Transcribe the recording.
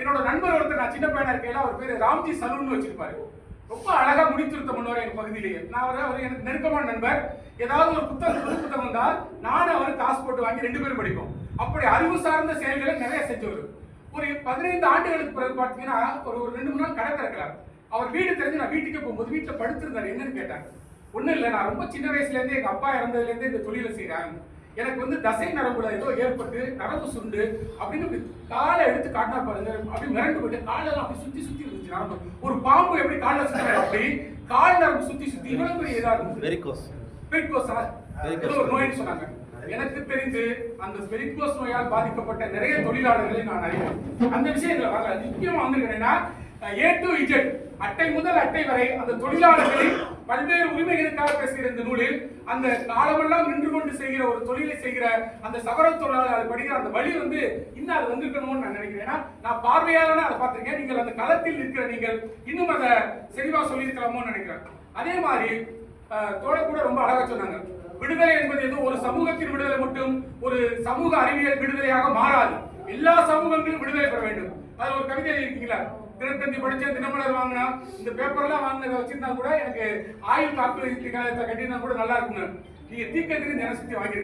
என்னோட நண்பர் ஒருத்தர் நான் சின்ன பையனா இருக்கையில அவர் பேர் ராம்ஜி சலூன் வச்சிருப்பாரு. ரொம்ப அழகா முடித்திருத்தம் பண்ணுவார் எங்க பகுதியிலேயே. நான் அவர் அவர் எனக்கு நெருக்கமான நண்பர். ஏதாவது ஒரு புத்தகம் புது புத்தகம் வந்தால் நானும் அவர் காசு போட்டு வாங்கி ரெண்டு பேரும் படிப்போம். அப்படி அறிவு சார்ந்த செயல்களை நிறைய செஞ்சவர். ஒரு பதினைந்து ஆண்டுகளுக்கு பிறகு பார்த்தீங்கன்னா ஒரு ஒரு ரெண்டு மூணு நாள் கடை திறக்கிறார் அவர் வீடு தெரிஞ்சு நான் வீட்டுக்கு போகும்போது வீட்டில் படுத்திருந்தார். என்னன்னு கேட்டாங்க ஒன்றும் இல்லை நான் ரொம்ப சின்ன வயசுலேருந்து எங்கள் அப்பா இறந்ததுலேருந்தே இந்த தொழிலை செய்கிறேன் எனக்கு வந்து தசை நரம்புல ஏதோ ஏற்பட்டு நரம்பு சுண்டு அப்படின்னு இப்படி காலை எடுத்து காட்டினா பாருங்க அப்படி மிரண்டு போயிட்டு காலெல்லாம் அப்படி சுத்தி சுத்தி இருந்துச்சு நரம்பு. ஒரு பாம்பு எப்படி காலில் சுத்துற அப்படி கால் நரம்பு சுத்தி சுத்தி இவ்வளவு பெரிய இதா இருந்துச்சு. வெரிகோஸ் வெரிகோஸா ஒரு நோய்னு சொன்னாங்க. எனக்கு தெரிந்து அந்த வெரிகோஸ் நோயால் பாதிக்கப்பட்ட நிறைய தொழிலாளர்களை நான் அறிவேன். அந்த விஷயத்துல வரல முக்கியமா வந்திருக்கிறேன்னா ஏ டு இஜெட் அட்டை முதல் அட்டை வரை அந்த தொழிலாளர்களின் பல்வேறு உரிமைகளுக்காக பேசுகிற இந்த நூலில் அந்த காலமெல்லாம் நின்று கொண்டு செய்கிற ஒரு தொழிலை செய்கிற அந்த சகர தொழிலாளர் படிக்கிற அந்த வழி வந்து இன்னும் அது வந்திருக்கணும்னு நான் நினைக்கிறேன். ஏன்னா நான் பார்வையாளனா அதை பார்த்திருக்கேன். நீங்கள் அந்த களத்தில் இருக்கிற நீங்கள் இன்னும் அதை செறிவா சொல்லியிருக்கலாமோன்னு நினைக்கிறேன். அதே மாதிரி தோழ கூட ரொம்ப அழகா சொன்னாங்க. விடுதலை என்பது எதுவும் ஒரு சமூகத்தின் விடுதலை மட்டும் ஒரு சமூக அறிவியல் விடுதலையாக மாறாது. எல்லா சமூகங்களும் விடுதலை பெற வேண்டும். அது ஒரு கவிதை இருக்கீங்களா தினத்தந்தி படிச்சேன் தினமலர் வாங்கினா இந்த பேப்பர்லாம் வாங்கினதை வச்சிருந்தா கூட எனக்கு ஆயுள் காப்பீடு கட்டினா கூட நல்லா இருக்குங்க. நீங்க தீக்கத்திற்கு தினசக்தி வாங்கி